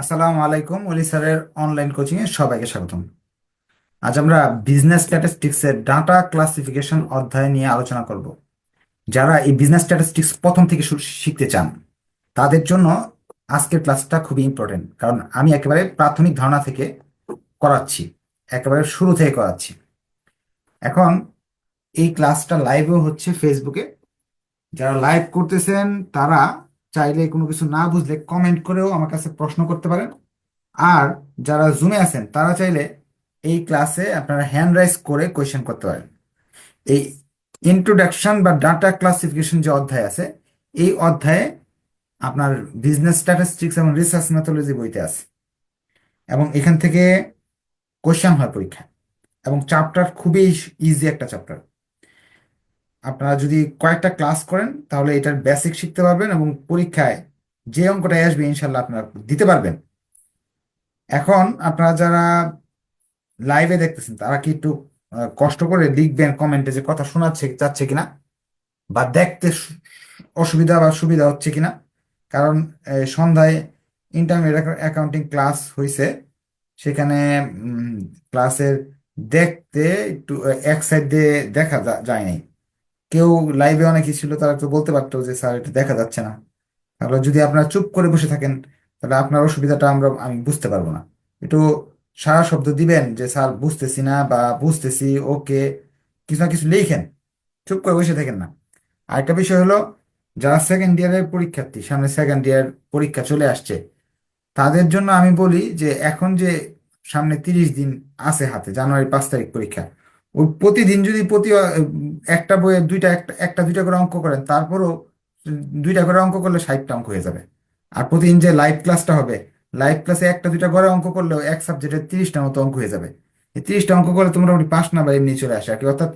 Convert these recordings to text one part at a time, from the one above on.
আসসালামু আলাইকুম অলি স্যারের অনলাইন কোচিং এ সবাইকে স্বাগতম। আজ আমরা বিজনেস স্ট্যাটিস্টিক্স এর ডাটা ক্লাসিফিকেশন অধ্যায় নিয়ে আলোচনা করব। যারা এই বিজনেস স্ট্যাটিস্টিক্স প্রথম থেকে শিখতে চান, তাদের জন্য আজকের ক্লাসটা খুবই ইম্পর্টেন্ট কারণ আমি একেবারে প্রাথমিক ধারণা থেকে করাচ্ছি, একেবারে শুরু থেকে করাচ্ছি। এখন এই ক্লাসটা লাইভও হচ্ছে ফেসবুকে যারা লাইভ করতেছেন, তারা চাইলে কোনো কিছু না বুঝলে কমেন্ট করেও আমার কাছে প্রশ্ন করতে পারেন। আর যারা জুমে আছেন, তারা চাইলে এই ক্লাসে আপনারা হ্যান্ড রাইজ করে কোয়েশ্চেন করতে পারেন। এই ইন্ট্রোডাকশন বা ডাটা ক্লাসিফিকেশন যে অধ্যায় আছে, এই অধ্যায়ে আপনার বিজনেস স্ট্যাটিস্টিক্স এবং রিসার্চ মেথোলজি বইতে আছে। এবং এখান থেকে কোয়েশ্চেন হয় পরীক্ষা এবং চ্যাপ্টার খুবই ইজি একটা চ্যাপ্টার আপনারা যদি কয়েকটা ক্লাস করেন, তাহলে এটার বেসিক শিখতে পারবেন এবং পরীক্ষায় যে অঙ্কটা আসবে ইনশাল্লাহ আপনারা দিতে পারবেন। এখন আপনারা যারা লাইভে দেখতেছেন, তারা কি একটু কষ্ট করে লিখবেন কমেন্টে যে কথা শোনাচ্ছে, যাচ্ছে কিনা? বা দেখতে অসুবিধা বা সুবিধা হচ্ছে কিনা? কারণ সন্ধ্যায় ইন্টারমিডিয়েট অ্যাকাউন্টিং ক্লাস হয়েছে সেখানে ক্লাসের দেখতে একটু এক সাইড দিয়ে দেখা যা- যায় নাই। কেউ লাইভে অনেকেই ছিল, তারা তো বলতে পারতো যে, স্যার, এটা দেখা যাচ্ছে না। তাহলে যদি আপনারা চুপ করে বসে থাকেন, তাহলে আপনার অসুবিধাটা আমরা, আমি বুঝতে পারব না। একটু সারা শব্দ দিবেন যে, স্যার, বুঝতেছি না বা বুঝতেছি, ওকে। কিছু না কিছু লিখেন, চুপ করে বসে থাকেন না। আরেকটা বিষয় হলো, যারা সেকেন্ড ইয়ারের পরীক্ষার্থী, সামনে সেকেন্ড ইয়ার পরীক্ষা চলে আসছে, তাদের জন্য আমি বলি যে, এখন যে সামনে তিরিশ দিন আছে হাতে জানুয়ারি পাঁচ তারিখ পরীক্ষা ওই প্রতিদিন যদি প্রতি একটা বইয়ে দুইটা, একটা একটা, দুইটা করে অঙ্ক করেন, তারপরও দুইটা করে অঙ্ক করলে ষাটটা অঙ্ক হয়ে যাবে। আর প্রতিদিন যে লাইভ ক্লাসটা হবে লাইভ ক্লাসে একটা, দুইটা করে অঙ্ক করলেও এক সাবজেক্টে তিরিশটা মতো অঙ্ক হয়ে যাবে। এই তিরিশটা অঙ্ক করলে তোমরা মোটামুটি পাস না বা এমনি চলে আসে। আর কি, অর্থাৎ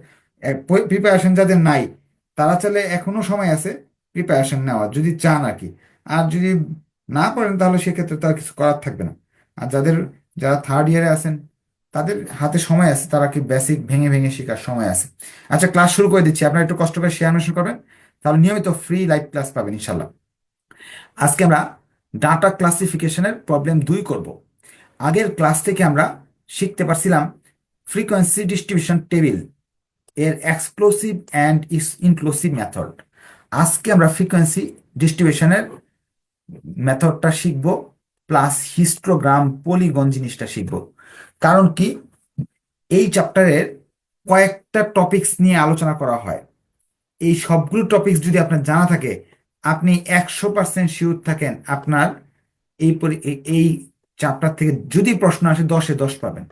প্রিপারেশন যাদের নাই, তারা চাইলে এখনও সময় আছে প্রিপারেশন নেওয়ার, যদি চান আর কি। আর যদি না পারেন তাহলে সেক্ষেত্রে তার কিছু করার থাকবে না। আর যাদের, যারা থার্ড ইয়ারে আছেন তাদের হাতে সময় আছে, তারা কি বেসিক ভেঙে ভেঙে শেখার সময় আছে। আচ্ছা ক্লাস শুরু করে দিচ্ছি। আপনারা একটু কষ্ট করে শেয়ার মেশন করবেন। তাহলে নিয়মিত ফ্রি লাইভ ক্লাস পাবেন ইনশাল্লাহ আজকে আমরা ডাটা ক্লাসিফিকেশনের প্রবলেম দুই করব। আগের ক্লাস থেকে আমরা শিখতে পারছিলাম ফ্রিকোয়েন্সি ডিস্ট্রিবিউশন টেবিলের এক্সক্লুসিভ অ্যান্ড ইনক্লুসিভ মেথড আজকে আমরা ফ্রিকোয়েন্সি ডিস্ট্রিবিউশনের মেথডটা শিখব প্লাস হিস্টোগ্রাম পলিগন জিনিসটা শিখব। কারণ কি? এই চ্যাপ্টারের কয়েকটা টপিকস নিয়ে আলোচনা করা হয়। এই সবগুলো টপিকস যদি আপনার জানা থাকে আপনি একশো পার্সেন্ট শিওর থাকেন আপনার এই এই- চ্যাপ্টার থেকে যদি প্রশ্ন আসে দশে দশ পাবেন।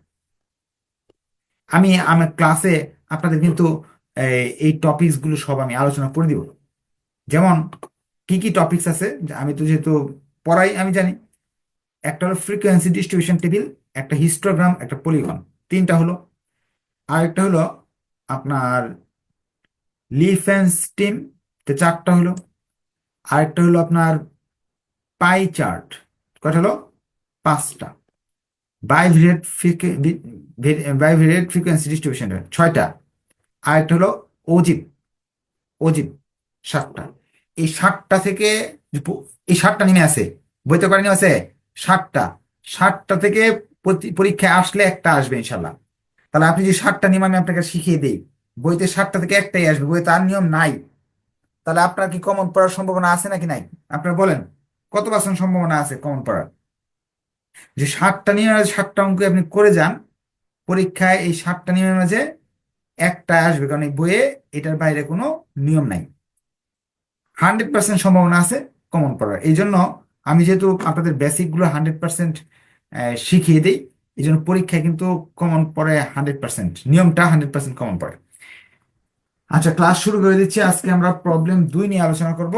আমি আমার ক্লাসে আপনাদের কিন্তু এই, এই টপিকসগুলো সব আমি আলোচনা করে দিব। যেমন কি কি টপিকস আছে? আমি তো যেহেতু পড়াই আমি জানি। একটা হলো ফ্রিকোয়েন্সি ডিস্ট্রিবিউশন টেবিল একটা হিস্টোগ্রাম একটা পলিগন তিনটা হলো আর একটা হলো আপনার লিফ অ্যান্ড স্টিম তো চারটা হলো আর একটা হলো আপনার পাই চার্ট কটা হলো? পাঁচটা। বাইভেরিয়েট বাইভেরিয়েট ফ্রিকোয়েন্সি ডিস্ট্রিবিউশন ছয়টা। আর একটা হলো অজিব অজিব সাতটা। এই সাতটা থেকে এই সাতটা নেমে আসে। বইতে করে নেমে আছে? সাতটা। সাতটা থেকে পরীক্ষায় আসলে একটা আসবে ইনশাল্লাহ তাহলে আপনি যে সাতটা নিয়ম আমি আপনাকে শিখিয়ে দিই, বইতে সাতটা থেকে একটাই আসবে বইতে আর নিয়ম নাই। তাহলে আপনার কি কমন পড়ার সম্ভাবনা আছে নাকি নাই? আপনারা বলেন, কত পার্সেন্ট সম্ভাবনা আছে কমন পড়ার? যে সাতটা নিয়মের সাতটা অঙ্ক আপনি করে যান, পরীক্ষায় এই সাতটা নিয়মের মাঝে একটা আসবে, কারণ এই বইয়ে এটার বাইরে কোনো নিয়ম নাই। হান্ড্রেড পার্সেন্ট সম্ভাবনা আছে কমন পড়ার। এই জন্য আমি যেহেতু আপনাদের বেসিকগুলো হান্ড্রেড পার্সেন্ট শিখিয়ে দিই। এই জন্য পরীক্ষায় কিন্তু কমন পড়ে হান্ড্রেড পার্সেন্ট নিয়মটা হান্ড্রেড পার্সেন্ট কমন পড়ে। আচ্ছা ক্লাস শুরু করে দিচ্ছি। আজকে আমরা প্রবলেম দুই নিয়ে আলোচনা করব।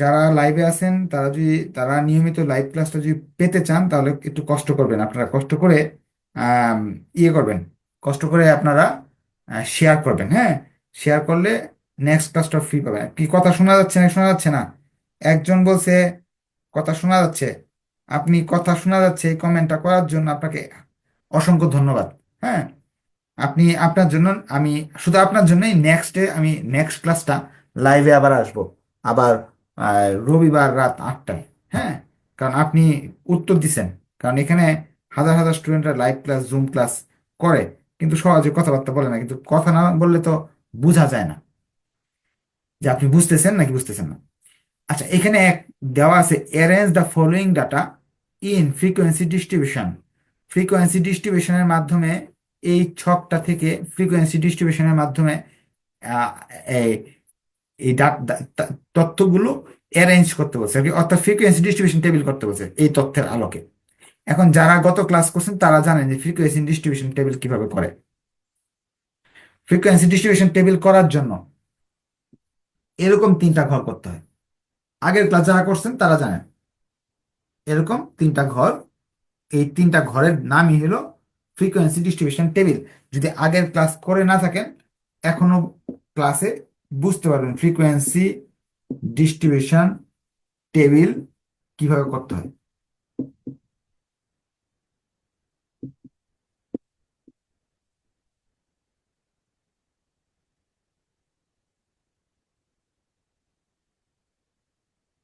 যারা লাইভে আছেন, তারা যদি, তারা নিয়মিত লাইভ ক্লাসটা যদি পেতে চান, তাহলে একটু কষ্ট করবেন। আপনারা কষ্ট করে ইয়ে করবেন। কষ্ট করে আপনারা শেয়ার করবেন হ্যাঁ? শেয়ার করলে নেক্সট ক্লাসটা ফ্রি পাবেন। কি কথা শোনা যাচ্ছে না, শোনা যাচ্ছে না? একজন বলছে, কথা শোনা যাচ্ছে। আপনি কথা শোনা যাচ্ছে এই কমেন্টটা করার জন্য আপনাকে অসংখ্য ধন্যবাদ। হ্যাঁ আপনি আপনার জন্য, আমি শুধু আপনার জন্যই নেক্সট ডে আমি নেক্সট ক্লাসটা লাইভে আবার আসব। আবার রবিবার রাত আটটায়। হ্যাঁ কারণ আপনি উত্তর দিছেন। কারণ এখানে হাজার হাজার স্টুডেন্টরা লাইভ ক্লাস জুম ক্লাস করে, কিন্তু সহজে কথাবার্তা বলে না। কিন্তু কথা না বললে তো বোঝা যায় না। যে আপনি বুঝতেছেন নাকি বুঝতেছেন না? আচ্ছা এখানে এক দেওয়া আছে arrange the following data in frequency distribution frequency ডিস্ট্রিবিউশনের মাধ্যমে এই ছকটা থেকে ফ্রিকোয়েন্সি ডিস্ট্রিবিউশনের মাধ্যমে এই তথ্যগুলো অ্যারেঞ্জ করতে বলছে। আর কি, অর্থাৎ ফ্রিকোয়েন্সি ডিস্ট্রিবিউশন টেবিল করতে বলছে এই তথ্যের আলোকে। এখন যারা গত ক্লাস করছেন তারা জানেন যে ফ্রিকোয়েন্সি ডিস্ট্রিবিউশন টেবিল কীভাবে করে। ফ্রিকোয়েন্সি ডিস্ট্রিবিউশন টেবিল করার জন্য এরকম তিনটা ঘর করতে হয়। আগের ক্লাস যারা করছেন, তারা জানেন। এরকম তিনটা ঘর, এই তিনটা ঘরের নামই হলো ফ্রিকোয়েন্সি ডিস্ট্রিবিউশন টেবিল যদি আগের ক্লাস করে না থাকেন, এখনও ক্লাসে বুঝতে পারবেন ফ্রিকোয়েন্সি ডিস্ট্রিবিউশন টেবিল কীভাবে করতে হয়।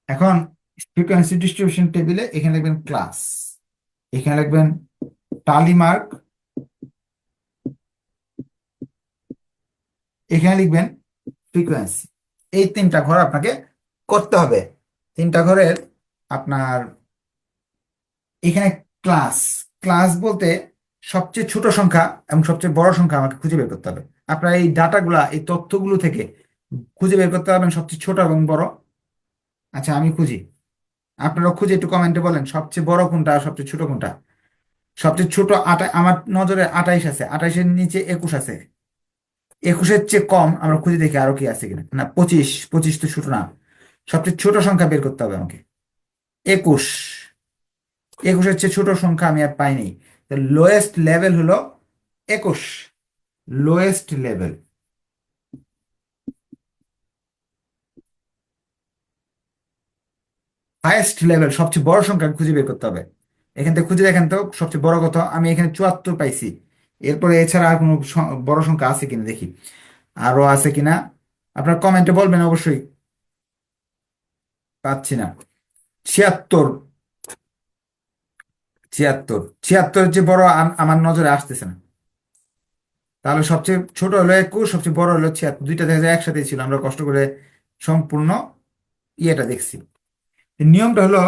এখন ফ্রিকোয়েন্সি ডিস্ট্রিবিউশন টেবিলে এখানে লিখবেন ক্লাস এখানে লিখবেন টালি মার্ক এখানে লিখবেন ফ্রিকোয়েন্সি এই তিনটা ঘর আপনাকে করতে হবে। তিনটা ঘরের আপনার এখানে ক্লাস ক্লাস বলতে সবচেয়ে ছোট সংখ্যা এবং সবচেয়ে বড় সংখ্যা আমাকে খুঁজে বের করতে হবে। আপনার এই ডাটাগুলা এই তথ্যগুলো থেকে খুঁজে বের করতে পারবেন সবচেয়ে ছোট এবং বড় আচ্ছা আমি খুঁজি। আপনারা খুঁজে একটু কমেন্টে বলেন, সবচেয়ে বড় কোনটা আর সবচেয়ে ছোট কোনটা? সবচেয়ে ছোট আটা, আমার নজরে আঠাইশ আছে আঠাইশের নিচে একুশ আছে। একুশের চেয়ে কম, আমরা খুঁজে দেখি আরও কি আছে কিনা। না, পঁচিশ পঁচিশ তো ছোট না। সবচেয়ে ছোট সংখ্যা বের করতে হবে আমাকে। একুশ, একুশের চেয়ে ছোট সংখ্যা আমি আর পাইনি। লোয়েস্ট লেভেল হলো একুশ। লোয়েস্ট লেভেল হাইয়েস্ট লেভেল সবচেয়ে বড় সংখ্যা খুঁজে বের করতে হবে। এখান থেকে খুঁজে দেখেন তো, সবচেয়ে বড় কথা, আমি এখানে চুয়াত্তর পাইছি। এরপরে এছাড়া আর কোনো বড় সংখ্যা আছে কিনা দেখি। আরও আছে কিনা? আপনার কমেন্টে বলবেন অবশ্যই। পাচ্ছি না। ছিয়াত্তর। ছিয়াত্তর। ছিয়াত্তরের যে বড় আমার নজরে আসতেছে না। তাহলে সবচেয়ে ছোট হলো একুশ, সবচেয়ে বড় হলো ছিয়াত্তর। দুইটা দেখা যায় একসাথে ছিল, আমরা কষ্ট করে সম্পূর্ণ ইয়েটা দেখছি। নিয়মটা হলো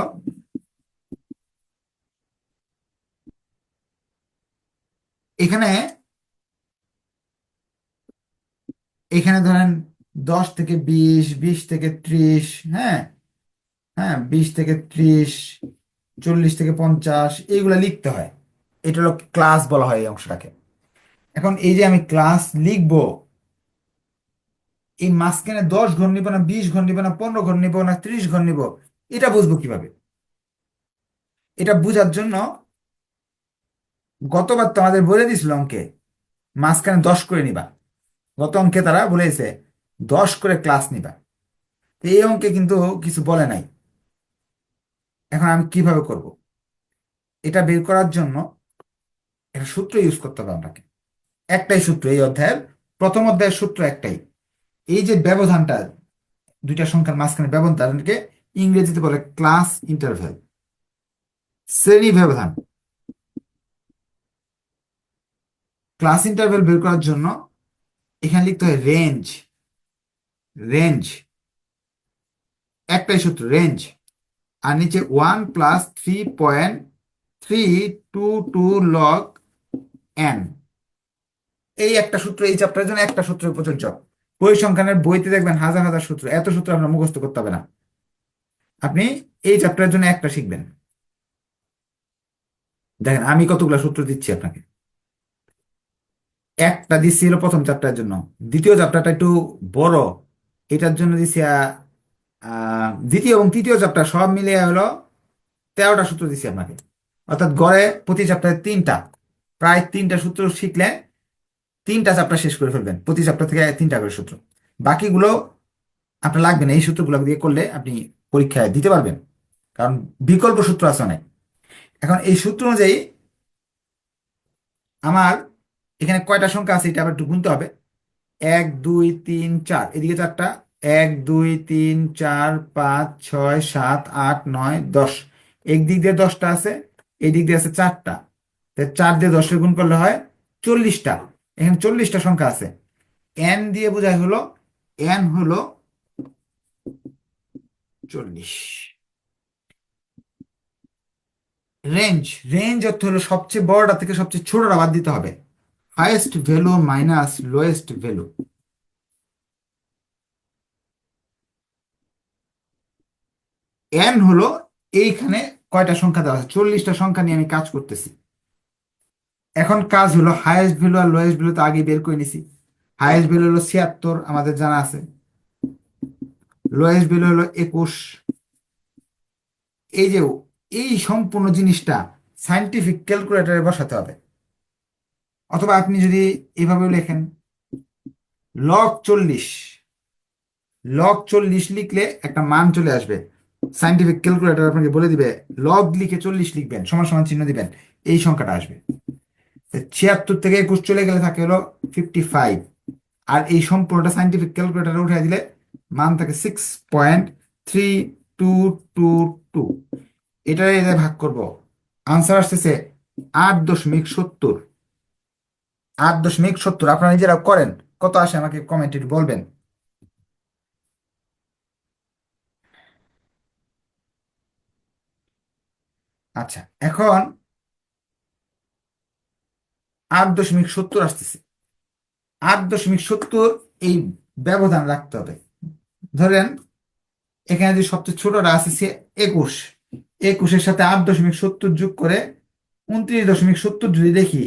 এখানে এখানে ধরেন দশ থেকে বিশ বিশ থেকে ত্রিশ হ্যাঁ? হ্যাঁ বিশ থেকে ত্রিশ, চল্লিশ থেকে পঞ্চাশ, এইগুলা লিখতে হয়। এটা হলো ক্লাস বলা হয় এই অংশটাকে। এখন এই যে আমি ক্লাস লিখব, এই মাঝখানে দশ ঘর নিব না, বিশ ঘর নিব না, পনেরো ঘর নিব না, ত্রিশ ঘর নিব এটা বুঝব কীভাবে? এটা বুঝার জন্য গতবার তো আমাদের বলে দিয়েছিল অঙ্কে, মাঝখানে দশ করে নিবা। গত অঙ্কে তারা বলেছে, দশ করে ক্লাস নিবা। এই অঙ্কে কিন্তু কিছু বলে নাই। এখন আমি কীভাবে করব? এটা বের করার জন্য একটা সূত্র ইউজ করতে হবে আপনাকে একটাই সূত্র এই অধ্যায়ের। প্রথম অধ্যায়ের সূত্র একটাই। এই যে ব্যবধানটা, দুইটা সংখ্যার মাঝখানে ব্যবধানকে ইংরেজিতে বলে ক্লাস ইন্টারভেল। শ্রেণি ব্যবধান ক্লাস ইন্টারভেল বের করার জন্য এখানে লিখতে হয় রেঞ্জ। রেঞ্জ। একটাই সূত্র, রেঞ্জ। আর নিচে one plus three point three two two log N. এই একটা সূত্র, এই চ্যাপ্টারের জন্য একটা সূত্র প্রযোজ্য। পরিসংখ্যানের বইতে দেখবেন হাজার হাজার সূত্র। এত সূত্র আপনার মুখস্থ করতে হবে না। আপনি এই চ্যাপ্টারের জন্য একটা শিখবেন। দেখেন, আমি কতগুলো সূত্র দিচ্ছি আপনাকে। একটা দিচ্ছি হলো প্রথম চ্যাপ্টারের জন্য। দ্বিতীয় চ্যাপ্টারটা একটু বড়। এটার জন্য দিচ্ছি দ্বিতীয় এবং তৃতীয় চ্যাপ্টার সব মিলিয়ে হলো তেরোটা সূত্র দিচ্ছি আপনাকে। অর্থাৎ গড়ে প্রতি চ্যাপ্টারে তিনটা। প্রায় তিনটা সূত্র শিখলে তিনটা চ্যাপ্টার শেষ করে ফেলবেন। প্রতি চ্যাপ্টার থেকে তিনটা করে সূত্র। বাকিগুলো আপনার লাগবে না। এই সূত্রগুলো দিয়ে করলে আপনি পরীক্ষায় দিতে পারবেন। কারণ বিকল্প সূত্র আছে অনেক। এখন এই সূত্র অনুযায়ী আমার এখানে কয়টা সংখ্যা আছে এটা আবার একটু গুনতে হবে। এক, দুই, তিন, চার। এদিকে চারটা এক, দুই, তিন, চার, পাঁচ, ছয়, সাত, আট, নয়, দশ। একদিক দিয়ে দশটা আছে এই দিক দিয়ে আছে চারটা। চার দিয়ে দশের গুণ করলে হয় চল্লিশটা। এখানে চল্লিশটা সংখ্যা আছে। এন দিয়ে বোঝায় হলো এন হলো চল্লিশ। রেঞ্জ রেঞ্জ অর্থ হলো সবচেয়ে বড়টা থেকে সবচেয়ে ছোটটা বাদ দিতে হবে। Highest value minus lowest value N হলো এইখানে কয়টা সংখ্যা দেওয়া আছে? চল্লিশটা সংখ্যা নিয়ে আমি কাজ করতেছি। এখন কাজ হলো হাইয়েস্ট ভ্যালু আর লোয়েস্ট ভ্যালু তো আগে বের করে নিছি। হাইয়েস্ট ভ্যালু হলো ছিয়াত্তর, আমাদের জানা আছে। লোয়েস্ট ভ্যালু হলো একুশ। এই যে, এই সম্পূর্ণ জিনিসটা সাইন্টিফিক ক্যালকুলেটরে বসাতে হবে। অথবা আপনি যদি এভাবে লেখেন লক চল্লিশ। লক চল্লিশ লিখলে একটা মান চলে আসবে। সাইন্টিফিক ক্যালকুলেটার আপনাকে বলে দিবে লগ লিখে চল্লিশ লিখবেন, সমান সমান চিহ্ন দিবেন, এই সংখ্যাটা আসবে। ছিয়াত্তর থেকে একুশ চলে গেলে থাকে হলো ফিফটি ফাইভ আর এই সম্পূর্ণটা সাইন্টিফিক ক্যালকুলেটরে উঠে দিলে মান থাকে six point three two two two এটা এদের ভাগ করব আনসার আসতেছে আট দশমিক সত্তর। আট দশমিক সত্তর, আপনারা নিজেরা করেন, কত আসে আমাকে কমেন্টে বলবেন। আচ্ছা এখন আট দশমিক সত্তর আসতেছে। আট দশমিক সত্তর এই ব্যবধান রাখতে হবে। ধরেন, এখানে যে সবচেয়ে ছোটটা আছে, সে একুশ। একুশের সাথে আট দশমিক সত্তর যোগ করে উনত্রিশ দশমিক সত্তর যদি দেখি,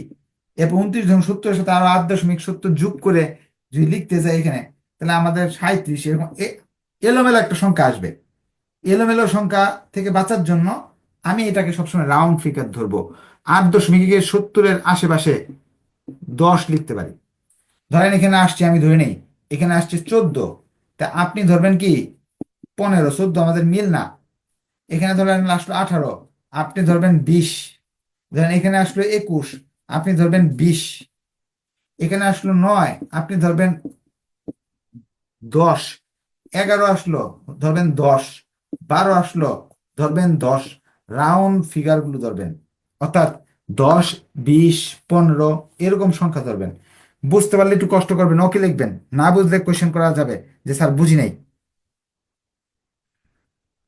এরপর উনত্রিশ দশমিক সত্তরের সাথে আরও আট দশমিক সত্তর যোগ করে যদি লিখতে যাই এখানে, তাহলে আমাদের সাঁত্রিশ এরকম এলোমেলো একটা সংখ্যা আসবে। এলোমেলো সংখ্যা থেকে বাঁচার জন্য আমি এটাকে সবসময় রাউন্ড ফিগার ধরবো। আট দশমিক সত্তরের আশেপাশে দশ লিখতে পারি। ধরেন এখানে আসছে, আমি ধরে নেই, এখানে আসছে চোদ্দ। তা আপনি ধরবেন কি, পনেরো, চোদ্দ, আমাদের মিল না। এখানে ধরেন আসলো আঠারো, আপনি ধরবেন বিশ। ধরেন এখানে আসলো একুশ, আপনি ধরবেন বিশ। এখানে আসলো নয়, আপনি ধরবেন দশ। এগারো আসলো, ধরবেন দশ। বারো আসলো, ধরবেন দশ। রাউন্ড ফিগারগুলো ধরবেন। অর্থাৎ দশ, বিশ, পনেরো, এরকম সংখ্যা ধরবেন। বুঝতে পারলে একটু কষ্ট করবেন, ওকে লিখবেন। না বুঝলে কোয়েশ্চেন করা যাবে যে, স্যার, বুঝি নাই।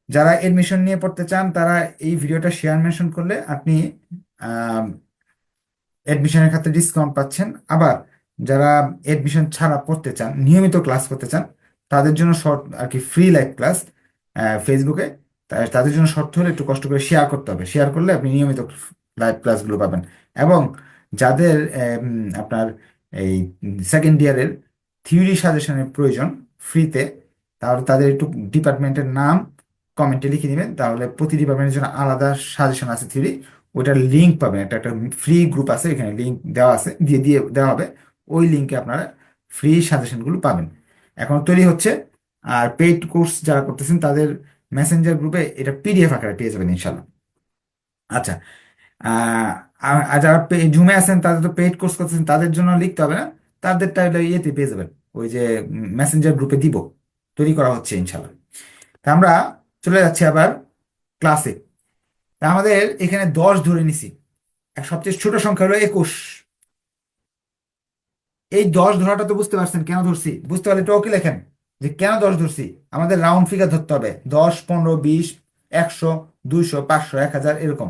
যারা এডমিশন নিয়ে পড়তে চান, তারা এই ভিডিওটা শেয়ার মেনশন করলে আপনি এডমিশনের ক্ষেত্রে ডিসকাউন্ট পাচ্ছেন। আবার যারা এডমিশন ছাড়া পড়তে চান, নিয়মিত ক্লাস করতে চান, তাদের জন্য শর্ট আর কি ফ্রি লাইভ ক্লাস ফেসবুকে তাদের জন্য শর্ত হলে একটু কষ্ট করে শেয়ার করতে হবে। শেয়ার করলে আপনি নিয়মিত লাইভ ক্লাসগুলো পাবেন। এবং যাদের আপনার এই সেকেন্ড ইয়ারের থিওরি সাজেশনের প্রয়োজন ফ্রিতে তাহলে তাদের একটু ডিপার্টমেন্টের নাম কমেন্টে লিখে দিবেন, তাহলে প্রতি ডিপার্টমেন্টের জন্য আলাদা সাজেশন আছে থিওরি ওইটার লিঙ্ক পাবেন, একটা একটা ফ্রি গ্রুপ আছে, এখানে লিঙ্ক দেওয়া আছে, দিয়ে দিয়ে দেওয়া হবে, ওই লিঙ্কে আপনারা ফ্রি সাজেশনগুলো পাবেন। এখন তৈরি হচ্ছে, আর পেইড কোর্স যারা করতেছেন, তাদের মেসেঞ্জার গ্রুপে এটা পিডিএফ আকারে পেয়ে যাবেন ইনশাল্লাহ আচ্ছা আর যারা জুমে আছেন, তাদের তো পেইড কোর্স করতেছেন, তাদের জন্য লিখতে হবে না? তাদেরটা ইয়েতে পেয়ে যাবেন, ওই যে মেসেঞ্জার গ্রুপে দিব। তৈরি করা হচ্ছে ইনশাল্লাহ তা আমরা চলে যাচ্ছি আবার ক্লাসে তা আমাদের এখানে দশ ধরে নিছি। সবচেয়ে ছোট সংখ্যা হলো একুশ। এই দশ ধরাটা তো বুঝতে পারছেন কেন ধরছি? বুঝতে পারলে ওকে লেখেন যে কেন দশ ধরছি? আমাদের রাউন্ড ফিগার ধরতে হবে। দশ, পনেরো, বিশ, একশো, দুইশো, পাঁচশো, এক হাজার, এরকম।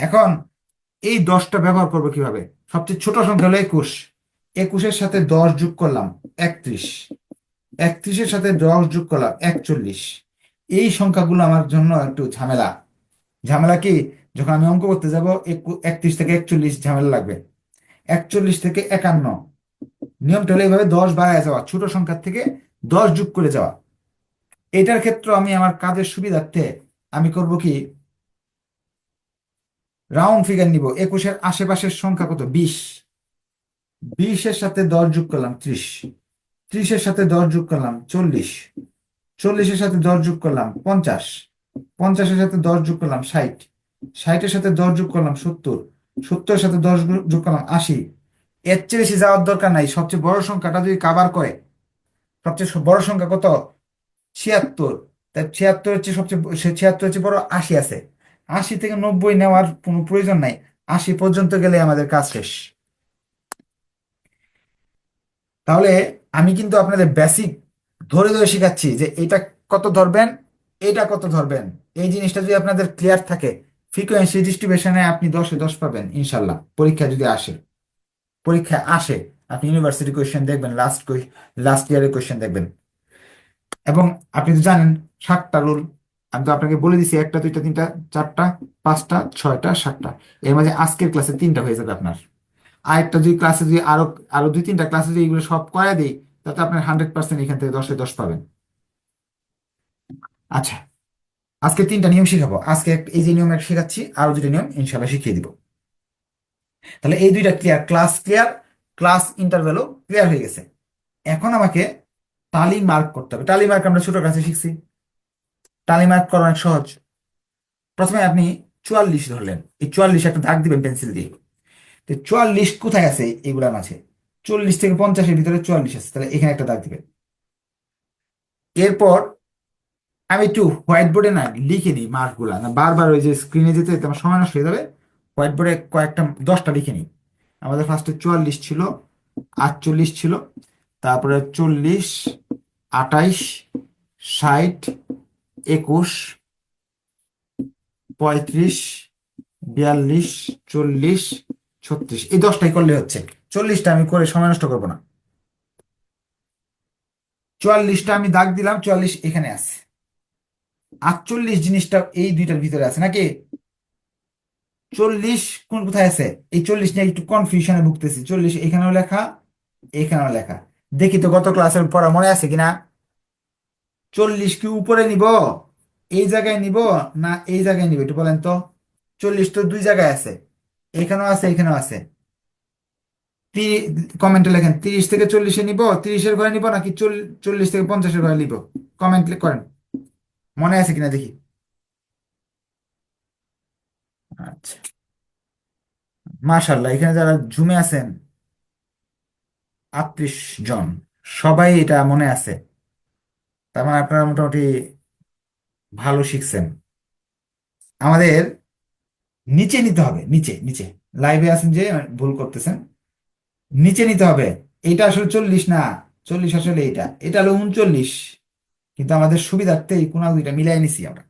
এখন এই দশটা ব্যবহার করব কীভাবে? সবচেয়ে ছোট সংখ্যা হলো একুশ। একুশের সাথে দশ যোগ করলাম একত্রিশ। একত্রিশের সাথে দশ যোগ করলাম একচল্লিশ। এই সংখ্যাগুলো আমার জন্য একটু ঝামেলা। ঝামেলা কি? যখন আমি অঙ্ক করতে যাব একত্রিশ থেকে একচল্লিশ ঝামেলা লাগবে। একচল্লিশ থেকে একান্ন। নিয়মটা হলো এইভাবে দশ বাড়ায় যাওয়া, ছোট সংখ্যার থেকে দশ যোগ করে যাওয়া। এটার ক্ষেত্রে আমি আমার কাজের সুবিধার্থে আমি করব কি? রাউন্ড ফিগার নিব। একুশের আশেপাশের সংখ্যা কত? বিশ। বিশের সাথে দশ যোগ করলাম ত্রিশ। ত্রিশের সাথে দশ যোগ করলাম চল্লিশ। চল্লিশের সাথে দশ যোগ করলাম পঞ্চাশ। পঞ্চাশের সাথে দশ যোগ করলাম ষাট। ষাটের সাথে দশ যোগ করলাম সত্তর। সত্তরের সাথে দশ যোগ করলাম আশি। এর চেয়ে বেশি যাওয়ার দরকার নাই। সবচেয়ে বড় সংখ্যাটা যদি কাবার করে, সবচেয়ে বড় সংখ্যা কত? ছিয়াত্তর। তাই ছিয়াত্তরের চেয়ে সবচেয়ে সে ছিয়াত্তরের চেয়ে বড় আশি আছে। আশি থেকে নব্বই নেওয়ার কোনো প্রয়োজন নাই। আশি পর্যন্ত গেলে আমাদের কাজ শেষ। তাহলে আমি কিন্তু আপনাদের বেসিক ধরে ধরে শেখাচ্ছি যে এটা কত ধরবেন, এটা কত ধরবেন। এই জিনিসটা যদি আপনাদের ক্লিয়ার থাকে ফ্রিকোয়েন্সি ডিস্ট্রিবিউশনে আপনি দশে দশ পাবেন, ইনশাল্লাহ। পরীক্ষা যদি আসে পরীক্ষায় আসে, আপনি ইউনিভার্সিটি কোয়েশ্চেন দেখবেন লাস্ট লাস্ট ইয়ারের কোয়েশ্চেন দেখবেন। এবং আপনি তো জানেন, সাতটা রুল আমি তো আপনাকে বলে দিছি, একটা, দুইটা, তিনটা, চারটা, পাঁচটা, ছয়টা, সাতটা। এর মাঝে আজকের ক্লাসে তিনটা হয়ে যাবে আপনার। আরেকটা যদি ক্লাসে যদি আরও আরও দুই, তিনটা ক্লাসে যদি এগুলো সব করায় দিই, তাতে আপনার হান্ড্রেড পার্সেন্ট এখান থেকে দশে দশ পাবেন। আচ্ছা আজকে তিনটা নিয়ম শিখাবো। আজকে এক- এই যে নিয়ম একটা শেখাচ্ছি, আরও দুটো নিয়ম ইনশাল্লাহ শিখিয়ে দিব। তাহলে এই দুইটা ক্লিয়ার ক্লাস ক্লিয়ার ক্লাস ইন্টারভ্যালও ক্লিয়ার হয়ে গেছে। এখন আমাকে টালি মার্ক করতে হবে। টালি মার্ক আমরা ছোট ক্লাসে শিখছি। টালি মার্ক করা অনেক সহজ। প্রথমে আপনি চুয়াল্লিশ ধরলেন। এই চুয়াল্লিশ একটা দাগ দিবেন পেন্সিল দিয়ে। তো চুয়াল্লিশ কোথায় আছে? এগুলার মাঝে। চল্লিশ থেকে পঞ্চাশের ভিতরে চুয়াল্লিশ আছে। তাহলে এখানে একটা দাগ দিবেন। এরপর আমি একটু হোয়াইট বোর্ডে না লিখে নিই মার্কগুলা। না, বারবার ওই যে স্ক্রিনে যেতে যেতে আমার সময় নষ্ট হয়ে যাবে। হোয়াইট বোর্ডে কয়েকটা, দশটা লিখে নিই। আমাদের ফার্স্টে চুয়াল্লিশ ছিল, আটচল্লিশ ছিল। তারপরে চল্লিশ, আটাইশ, ষাট একুশ, পঁয়ত্রিশ, বিয়াল্লিশ, চল্লিশ, ছত্রিশ। এই দশটাই করলে হচ্ছে। চল্লিশটা আমি করে সময় নষ্ট করব না। চুয়াল্লিশটা আমি দাগ দিলাম, চুয়াল্লিশ এখানে আছে। আটচল্লিশ জিনিসটা এই দুইটার ভিতরে আছে, নাকি? চল্লিশ কোন কোথায় আছে? এই চল্লিশ নিয়ে একটু কনফিউশনে ভুগতেছি। চল্লিশ এখানেও লেখা এখানেও লেখা। দেখি তো গত ক্লাসের পড়া মনে আছে কিনা? চল্লিশ কি উপরে নিব? এই জায়গায় নিব না এই জায়গায় নিব? একটু বলেন তো। চল্লিশ তো দুই জায়গায় আছে। এখানেও আছে এখানেও আছে। কমেন্টে লেখেন, তিরিশ থেকে চল্লিশে নিব? তিরিশের ঘরে নিব নাকি চল্লিশ থেকে পঞ্চাশের ঘরে নিব? কমেন্ট করেন। মনে আছে কিনা দেখি। আচ্ছা। মাশাল্লাহ এখানে যারা জুমে আছেন, আটত্রিশ জন। সবাই এটা মনে আছে। তার মানে আপনারা মোটামুটি ভালো শিখছেন। আমাদের নিচে নিতে হবে, নিচে নিচে। লাইভে আছেন যে, ভুল করতেছেন। নিচে নিতে হবে। এইটা আসলে চল্লিশ না, চল্লিশ আসলে এইটা। এটা হলো উনচল্লিশ। কিন্তু আমাদের সুবিধার্থে এই কোনাল দুইটা মিলাই নিছি আমরা।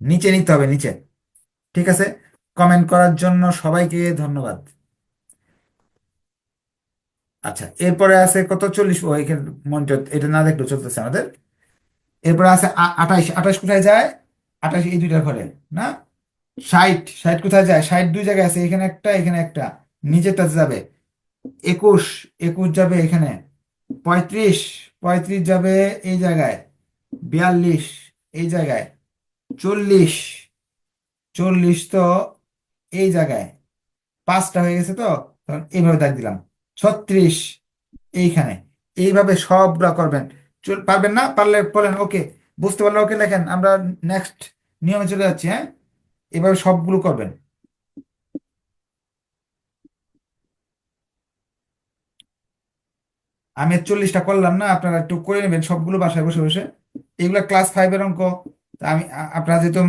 নিচে নিতে হবে, নিচে। ঠিক আছে? কমেন্ট করার জন্য সবাইকে ধন্যবাদ। আচ্ছা এরপরে আছে কত? চল্লিশ। ও, এখানে মনিটর এটা না দেখলেও চলতেছে আমাদের। এরপরে আছে আঠাইশ। আঠাইশ কোথায় যায়? আঠাইশ এই দুইটার ঘরে, না? ষাট। ষাট কোথায় যায়? ষাট দুই জায়গায় আছে। এখানে একটা এখানে একটা। নিচেরটাতে যাবে। একুশ। একুশ যাবে এখানে। পঁয়ত্রিশ। পঁয়ত্রিশ যাবে এই জায়গায়। বিয়াল্লিশ। এই জায়গায়। চল্লিশ। চল্লিশ তো এই জায়গায়। পাঁচটা হয়ে গেছে তো? এইভাবে দাগ দিলাম। ছত্রিশ, এইখানে। এইভাবে সবগুলা করবেন। পারবেন না? পারলে বলেন, ওকে। বুঝতে পারলে, ওকে লেখেন আমরা নেক্সট নিয়মে চলে যাচ্ছি হ্যাঁ? এভাবে সবগুলো করবেন। আমি চল্লিশটা করলাম না, আপনারা একটু করে নেবেন সবগুলো বাসায় বসে বসে। এগুলো ক্লাস ফাইভের অঙ্ক আমি আপনারা যেহেতু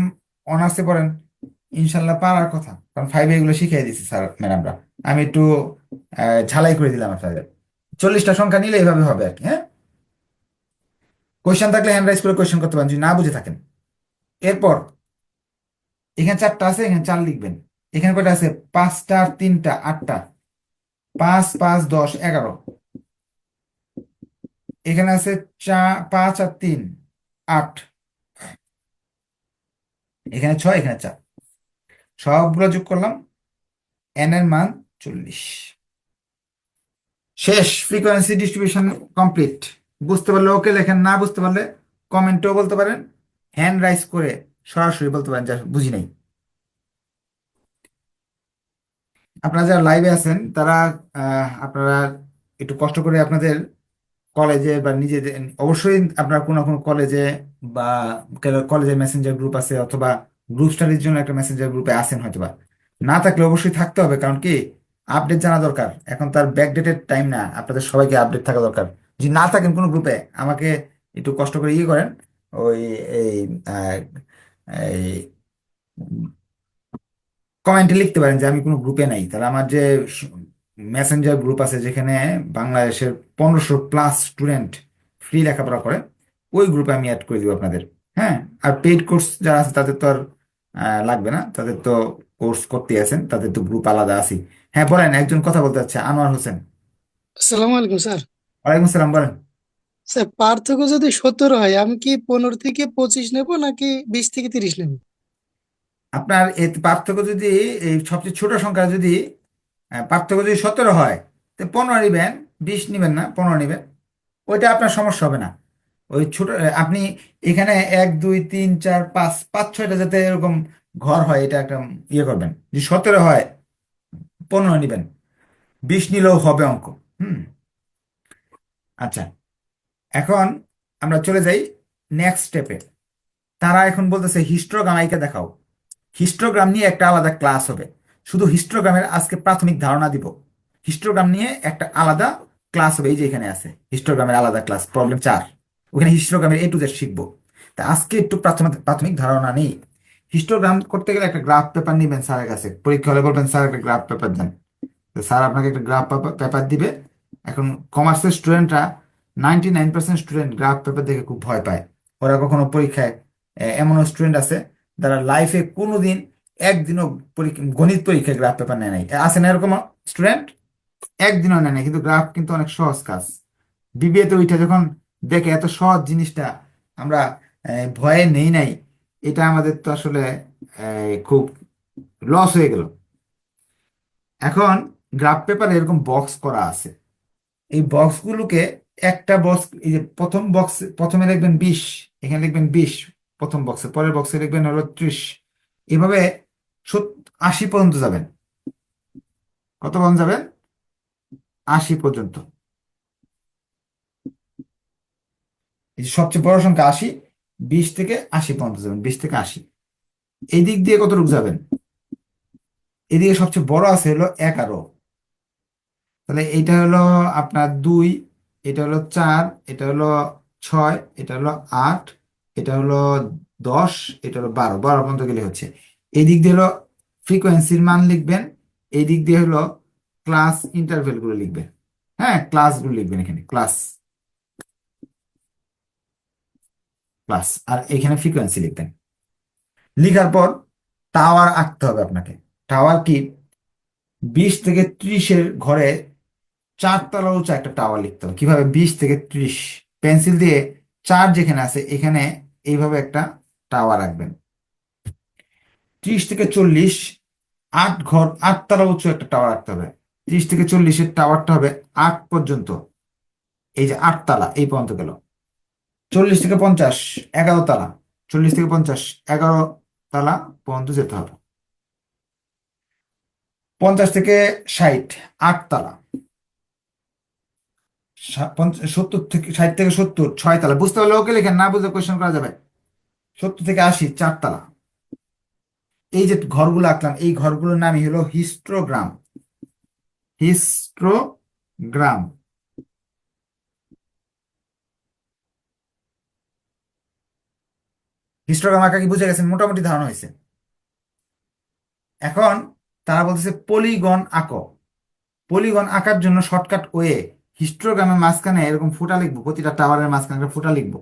অনার্সে পড়েন ইনশাল্লাহ পারার কথা। কারণ ফাইভে এগুলো শিখিয়ে দিচ্ছি স্যার ম্যাডামরা আমি একটু ঝালাই করে দিলাম আপনাদের। চল্লিশটা সংখ্যা নিলে এইভাবে হবে আর কি হ্যাঁ? কোয়েশ্চেন থাকলে হ্যান্ড রাইজ করে কোয়েশ্চেন করতে পারেন, যদি না বুঝে থাকেন। এরপর, এখানে চারটা আছে, এখানে চার লিখবেন। এখানে কয়টা আছে? পাঁচটা আর তিনটা, আটটা। পাঁচ পাঁচ, দশ, এগারো। এখানে আছে চা, পাঁচ আর তিন, আট। এখানে ছয়, এখানে চার। সবগুলো যোগ করলাম এন এর মান চল্লিশ। শেষ ফ্রিকোয়েন্সি ডিস্ট্রিবিউশন কমপ্লিট বুঝতে পারলে ওকে লেখেন, না বুঝতে পারলে কমেন্টেও বলতে পারেন হ্যান্ড রাইজ করে সরাসরি বলতে পারেন, যা বুঝি নাই। আপনারা যারা লাইভে আছেন, তারা আপনারা একটু কষ্ট করে আপনাদের কলেজে বা নিজেদের, অবশ্যই আপনার কোনো কোনো কলেজে বা কলেজের মেসেঞ্জার গ্রুপ আছে অথবা গ্রুপ স্টাডির জন্য একটা মেসেঞ্জার গ্রুপে আছেন হয়তোবা। না থাকলে অবশ্যই থাকতে হবে, কারণ কি আপডেট জানা দরকার। এখন তার ব্যাকডেটের টাইম না, আপনাদের সবাইকে আপডেট থাকা দরকার। যদি না থাকেন কোনো গ্রুপে আমাকে একটু কষ্ট করে ইয়ে করেন। ওই, এই কমেন্টে লিখতে পারেন যে আমি কোনো গ্রুপে নাই। তাহলে আমার যে মেসেঞ্জার গ্রুপ আছে যেখানে বাংলাদেশের পনেরোশো প্লাস স্টুডেন্ট ফ্রি লেখাপড়া করে, ওই গ্রুপে আমি অ্যাড করে দিব আপনাদের। হ্যাঁ? আর পেইড কোর্স যারা আছে তাদের তো আর লাগবে না। তাদের তো কোর্স করতে আছেন, তাদের তো গ্রুপ আলাদা আছে হ্যাঁ বলেন একজন কথা বলতে চাচ্ছে আনোয়ার হোসেন। আসসালামু আলাইকুম স্যার। ওয়ালাইকুম সালাম বলেন। স্যার পার্থক্য যদি সত্তর হয় আমি কি পনেরো থেকে পঁচিশ নেব নাকি বিশ থেকে তিরিশ নেব? আপনার এর পার্থক্য যদি এই সবচেয়ে ছোট সংখ্যা যদি আহ, পার্থক্য যদি সতেরো হয় তো পনেরো নিবেন বিশ নিবেন না পনেরো নিবেন ওইটা আপনার সমস্যা হবে না। ওই ছোট আহ, আপনি এখানে এক দুই তিন চার পাঁচ পাঁচ ছয়টা যাতে এরকম ঘর হয় এটা একটা ইয়ে করবেন। যদি সতেরো হয় পনেরো নিবেন। বিশ নিলেও হবে অঙ্ক। হুম। আচ্ছা। এখন আমরা চলে যাই নেক্সট স্টেপে তারা এখন বলতেছে হিস্টোগ্রাম আইকা দেখাও। হিস্টোগ্রাম নিয়ে একটা আলাদা ক্লাস হবে। শুধু হিস্টোগ্রামের আজকে প্রাথমিক ধারণা দিব। হিস্টোগ্রাম নিয়ে একটা আলাদা ক্লাস হবে। এই যে এখানে আছে, হিস্টোগ্রামের আলাদা ক্লাস, প্রবলেম চার। ওখানে হিস্টোগ্রামের এ টু জেড শিখব। তা আজকে একটু প্রাথমিক প্রাথমিক ধারণা নেই। হিস্টোগ্রাম করতে গেলে একটা গ্রাফ পেপার নিবেন স্যারের কাছে পরীক্ষা হলে বলবেন স্যার একটা গ্রাফ পেপার দেন স্যার আপনাকে একটা গ্রাফ পেপার দিবে এখন কমার্সের স্টুডেন্টরা ninety nine percent student graph paper দেখে খুব ভয় পায় ওরা কখনো পরীক্ষায় এমনও স্টুডেন্ট আছে যারা লাইফে কোনোদিন একদিনও পরীক্ষা গণিত পরীক্ষায় গ্রাফ পেপার নেয় নাই আছে না এরকম স্টুডেন্ট একদিনও নেয় নাই কিন্তু গ্রাফ কিন্তু অনেক সহজ কাজ। বিবিএ তে ওইটা যখন দেখে এত সহজ জিনিসটা আমরা ভয়ে নেই নাই এটা আমাদের তো আসলে খুব লস হয়ে গেল। এখন গ্রাফ পেপারে এরকম বক্স করা আছে। এই বক্সগুলোকে একটা বক্স এই যে প্রথম বক্স প্রথমে লিখবেন বিশ, এখানে লিখবেন বিশ, প্রথম বক্সে পরের বক্সে লিখবেন হলো ত্রিশ। এভাবে আশি পর্যন্ত যাবেন। কত পর্যন্ত যাবেন? আশি পর্যন্ত। সবচেয়ে বড় সংখ্যা আশি বিশ থেকে আশি পর্যন্ত যাবেন বিশ থেকে আশি। এই দিক দিয়ে কতটুকু যাবেন? এদিকে সবচেয়ে বড় আছে হলো এগারো। তাহলে এটা হলো আপনার দুই, এটা হলো চার, এটা হলো ছয়, এটা হলো আট, এটা হলো দশ, এটা হলো বারো। বারো পর্যন্ত গেলে হচ্ছে। এই দিক দিয়ে হলো ফ্রিকোয়েন্সির মান লিখবেন, এই দিক দিয়ে হলো ক্লাস ইন্টারভেলগুলো লিখবেন। হ্যাঁ ক্লাসগুলো লিখবেন এখানে ক্লাস ক্লাস আর এখানে ফ্রিকোয়েন্সি লিখবেন। লিখার পর টাওয়ার আঁকতে হবে আপনাকে। টাওয়ার কি? বিশ থেকে ত্রিশের ঘরে চারতলা উঁচু একটা টাওয়ার লিখতে হবে। কীভাবে? বিশ থেকে ত্রিশ। পেন্সিল দিয়ে চার যেখানে আছে, এখানে এইভাবে একটা টাওয়ার আঁকবেন। ত্রিশ থেকে চল্লিশ, আট ঘর, আটতলা উঁচু একটা টাওয়ার আঁকতে হবে। ত্রিশ থেকে চল্লিশের টাওয়ারটা হবে আট পর্যন্ত। এই যে আটতলা, এই পর্যন্ত গেল। চল্লিশ থেকে পঞ্চাশ, এগারো তালা। চল্লিশ থেকে পঞ্চাশ, এগারো তলা পর্যন্ত যেতে হবে। পঞ্চাশ থেকে ষাট, আট তালা। সত্তর থেকে, ষাট থেকে সত্তর, ছয় তালা। বুঝতে পারলে ওকে লেখেন না বুঝলে কোয়েশ্চেন করা যাবে। সত্তর থেকে আশি, চার তলা। এই যে ঘরগুলো আঁকলাম, এই ঘরগুলোর নামই হলো হিস্টোগ্রাম। হিস্টোগ্রাম। হিস্টোগ্রাম আঁকা কি বুঝে গেছেন মোটামুটি ধারণা হয়েছে। এখন তারা বলতেছে, পলিগন আঁকো। পলিগন আঁকার জন্য শর্টকাট ওয়ে, হিস্টোগ্রামের মাঝখানে এরকম ফুটা লিখব, প্রতিটা টাওয়ারের মাঝখানে একটা ফুটা লিখব।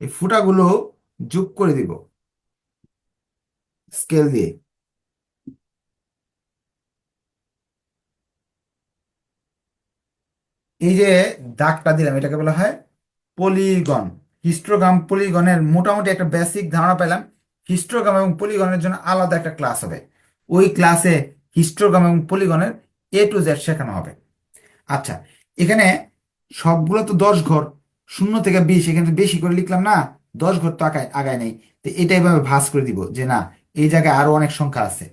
এই ফুটাগুলো যোগ করে দিব, স্কেল দিয়ে। এই যে দাগটা দিলাম, এটাকে বলা হয় পলিগন। হিস্টোগ্রাম পলিগনের মোটামুটি একটা বেসিক ধারণা পেলাম। হিস্ট্রোগ্রাম এবং পলিগনের জন্য আলাদা একটা ক্লাস হবে। ওই ক্লাসে হিস্ট্রোগ্রাম এবং পলিগনের এ টু জেড শেখানো হবে। আচ্ছা এখানে সবগুলো তো দশ ঘর, শূন্য থেকে বিশ, এখানে বেশি করে লিখলাম না, দশ ঘর তো আগায় আগায় নেই। তো এটা এভাবে ভাঁজ করে দিব যে না, এই জায়গায় আরও অনেক সংখ্যা আছে।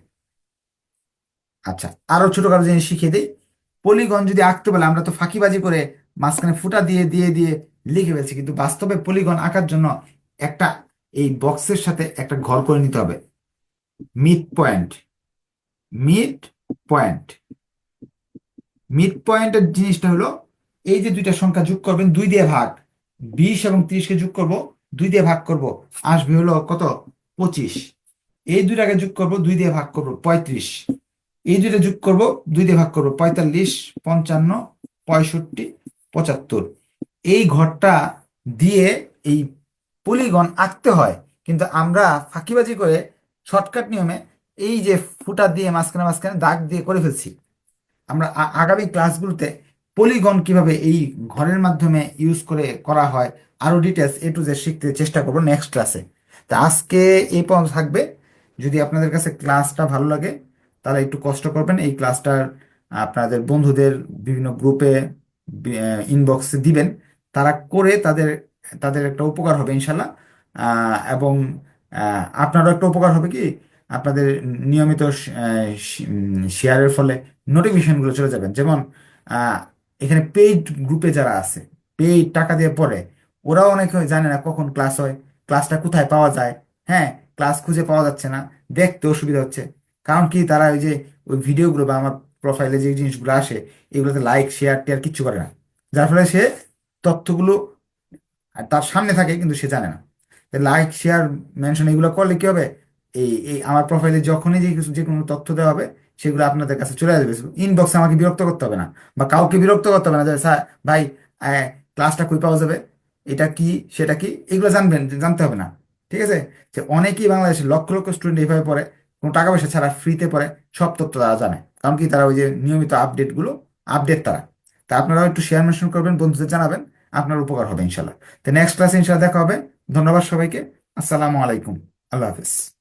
আচ্ছা আরও ছোটখাটো জিনিস শিখিয়ে দিই। পলিগন যদি আঁকতে বলে, আমরা তো ফাঁকিবাজি করে মাঝখানে ফুটা দিয়ে দিয়ে দিয়ে লিখে ফেলছি, কিন্তু বাস্তবে পলিগন আঁকার জন্য একটা এই বক্সের সাথে একটা ঘর করে নিতে হবে। Mid point mid point mid পয়েন্টের জিনিসটা হলো এই যে দুইটা সংখ্যা যোগ করবেন, দুই দিয়ে ভাগ, বিশ এবং ত্রিশকে যোগ করব, দুই দিয়ে ভাগ করব, আসবে হলো কত? পঁচিশ। এই দুইটাকে যোগ করব, দুই দিয়ে ভাগ করব, পঁয়ত্রিশ। এই দুইটা যোগ করব, দুই দিয়ে ভাগ করব, পঁয়তাল্লিশ, পঞ্চান্ন, পঁয়ষট্টি, পঁচাত্তর। এই ঘরটা দিয়ে এই পলিগন আঁকতে হয়। কিন্তু আমরা ফাঁকিবাজি করে শর্টকাট নিয়মে এই যে ফুটা দিয়ে মাঝখানে মাঝখানে দাগ দিয়ে করে ফেলছি। আমরা আগামী ক্লাসগুলোতে পলিগন কীভাবে এই ঘরের মাধ্যমে ইউজ করে করা হয়, আরও ডিটেলস এ টু জেড শিখতে চেষ্টা করব নেক্সট ক্লাসে তা আজকে এই পর্যন্ত থাকবে। যদি আপনাদের কাছে ক্লাসটা ভালো লাগে, তাহলে একটু কষ্ট করবেন। এই ক্লাসটার আপনাদের বন্ধুদের বিভিন্ন গ্রুপে ইনবক্সে দিবেন। তারা করে তাদের তাদের একটা উপকার হবে ইনশাল্লাহ। এবং আপনারও একটা উপকার হবে কি? আপনাদের নিয়মিত শেয়ারের ফলে নোটিফিকেশনগুলো চলে যাবেন। যেমন এখানে পেইড গ্রুপে যারা আছে, পেইড টাকা দিয়ে পড়ে, ওরাও অনেকে জানে না কখন ক্লাস হয়, ক্লাসটা কোথায় পাওয়া যায়। হ্যাঁ ক্লাস খুঁজে পাওয়া যাচ্ছে না, দেখতে অসুবিধা হচ্ছে। কারণ কি? তারা ওই যে, ওই ভিডিওগুলো বা আমার প্রোফাইলে যে জিনিসগুলো আসে, এগুলোতে লাইক শেয়ার টেয়ার কিচ্ছু করে না। যার ফলে সে তথ্যগুলো তার সামনে থাকে, কিন্তু সে জানে না। লাইক শেয়ার মেনশন এগুলো করলে কি হবে? এই এই আমার প্রোফাইলে যখনই যে কিছু, যে কোনো তথ্য দেওয়া হবে, সেগুলো আপনাদের কাছে চলে আসবে। ইনবক্সে আমাকে বিরক্ত করতে হবে না বা কাউকে বিরক্ত করতে হবে না যে, স্যার, ভাই ক্লাসটা কই পাওয়া যাবে? এটা কি, সেটা কি? এগুলো জানবেন, জানতে হবে না। ঠিক আছে? যে অনেকেই বাংলাদেশে লক্ষ লক্ষ স্টুডেন্ট এইভাবে পড়ে, কোনো টাকা পয়সা ছাড়া ফ্রিতে পড়ে, সব তথ্য তারা জানে। কারণ কি? তারা ওই যে নিয়মিত আপডেটগুলো আপডেট তারা। তা আপনারাও একটু শেয়ার মেনশন করবেন, বন্ধুদের জানাবেন। আপনার উপকার হবে ইনশাল্লাহ তো নেক্সট ক্লাসে ইনশাল্লাহ দেখা হবে। ধন্যবাদ সবাইকে। আসসালামু আলাইকুম। আল্লাহ হাফিজ।